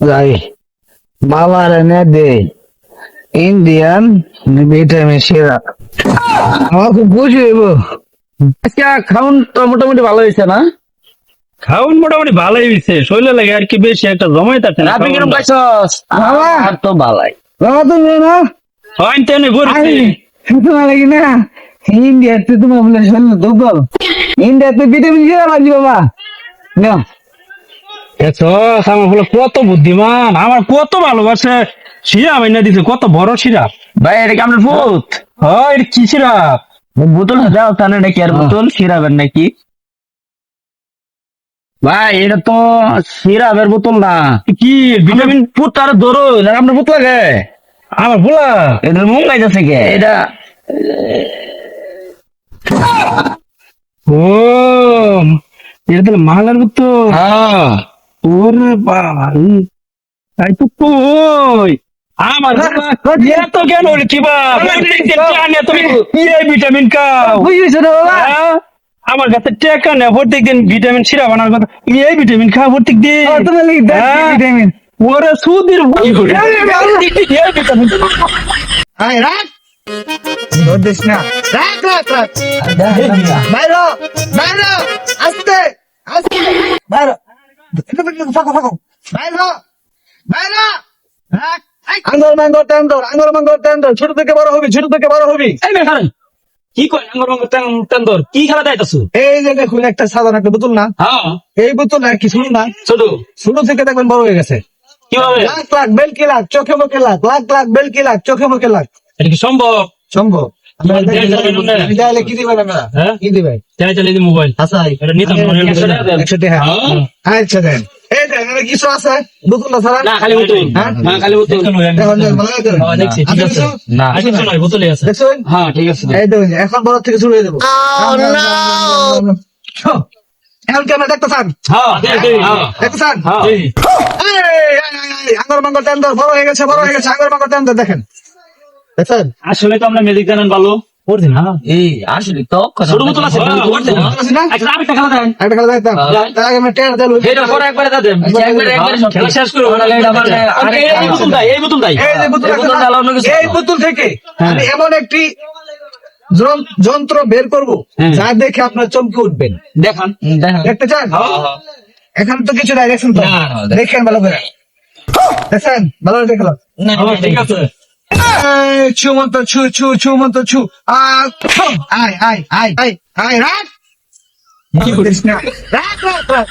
যাই বাবার এনে দে। ইন্ডিয়ান ভিটামিন সিরাপ আমার খুব খুশি হইব আজকে খাউন তো মোটামুটি ভালো হয়েছে না? খাউন মোটামুটি ভালোই হয়েছে। শরীরে লাগে আর কি বেশি একটা জমাই থাকে না আপনি কিরম পাইছস আর তো বালাই বাবা না? হয় তেনে ঘুরছে তোমার লাগি না? ইন্ডিয়াতে তোমার বলে দুর্বল ইন্ডিয়াতে ভিটামিন সিরাপ আছে বাবা। দেখছ আমার হলো কত বুদ্ধিমান আমার কত ভালোবাসে। সিরাপ এনে দিছে কত বড় সিরাপ ভাই এটা কি আপনার ভূত? হয় এটা কি সিরাপ বোতল দাও তাহলে নাকি আর বোতল? সিরাপের নাকি? ভাই এটা তো সিরাপের বোতল না। কি ভিটামিন? পুত তার ধরো আপনার ভূত লাগে? আমার ভোলা। এটা মুখ গাইতেছে কে? এটা ও এটা তাহলে মালার তো হ্যাঁ ওরে বাবা তাই তো কই আমার এত কেন ওরে কি তুমি ভিটামিন খাও বুঝেছ না বাবা হ্যাঁ? আমার কাছে টেকা নেই প্রত্যেক দিন ভিটামিন সিরাপ আনার কথা এই ভিটামিন খাও প্রত্যেক দিন হ্যাঁ? ভিটামিন ওরে সুদির এই ভিটামিন রাখ ধরছিস না রাখ রাখ রাখ। বাইরো বাইরো আস্তে আস্তে। বাইরো। ফাঁকো ফাঁকো বাইরো বাইরো। রাখ। আঙ্গর মাঙ্গর টান্দর আঙ্গর মাঙ্গর টান্দর ছোট থেকে বড় হবি ছোট থেকে বড় হবি। এই কি কই আঙ্গর রঙ তেন্দর কি খেলা দেখাইতাছো? এই যে দেখুন একটা সাধারণ একটা বোতল না? এই বোতল না কি শুনুন না। ছোট। ছোট থেকে দেখবেন বড় হয়ে গেছে। কীভাবে? লাখ লাখ বেলকি লাখ চোখে মুখে লাখ লাখ লাখ বেলকি লাখ চোখে মুখে লাখ। এটা কি সম্ভব? সম্ভব। না? হ্যাঁ? আচ্ছা মনে হয়? হ্যাঁ। আচ্ছা এখানে কিছু আছে? বোতলটা ছাড়া? খালি বোতল হ্যাঁ? খালি বোতল করে দেন। হ্যাঁ? না বোতলে আছে। হ্যাঁ ঠিক আছে এই দেখুন, এখন বড় থেকে শুরু হয়ে যাব। এখন কি আমরা দেখতে চান? হ্যাঁ হ্যাঁ দেখতে চান? হ্যাঁ আঙ্গর মাঙ্গর টেন্ডর বড় হয়ে গেছে বড় হয়ে গেছে আঙ্গর মাঙ্গর টেন্ডর দেখেন। দেখছেন? আসলে তো আমরা মেজিক জানেন ভালো করছি না। এই আসলে তো ছোট বোতল আছে করছি না। আছে না? আচ্ছা আরেকটা খেলা দেন। একটা খেলা দেখতাম তার আগে আমরা টেন্ডর দেন এটা পরে একবারে দেন। একবারে একবারে খেলা শেষ করো তাহলে এটা মানে এই বোতল দাই এই বোতল দাই এই যে বোতল আছে বোতল না, জ্বালানো কিছু এই বোতল থেকে হ্যাঁ। আমি এমন একটি যন্ত্র বের করব হ্যাঁ। যা দেখে আপনার চমকে উঠবেন। দেখান। দেখতে চান? এখানে তো কিছু নাই দেখছেন তো? না, না, দেখ- দেখেন ভালো করে। দেখছেন? ভালো করে দেখলাম হ্যাঁ, ঠিক আছে। এই, ছু ছু ছু ছু আয় আয় আয় আয় আয় রাখ। রাখ রাখ রাখ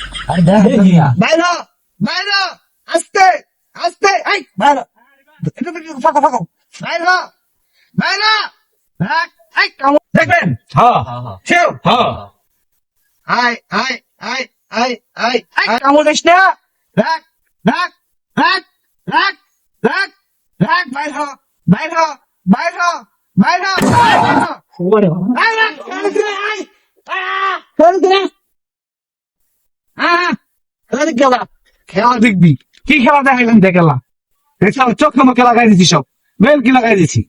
বাইরো বাইরো আস্তে আস্তে আই বাইরো ফাঁকো ফাঁকো। বাইরো বাইরো রাখ আই কামড়। দেখবেন? হ্যাঁ সেও হ্যাঁ। আয় আয় আয় আয় আয় আয়। কামড় দিস না। রাখ রাখ রাখ রাখ রাখ রাখ বাইর হ বাইর হ বাইর হ বাইর হ বাইর হ আয় রাখ খেলা আয়। দেখবি কি খেলা দেখাইলেন দেখেলা চোখ খেলা গাই দিছি সব। বেল কি লাগাই দিছি?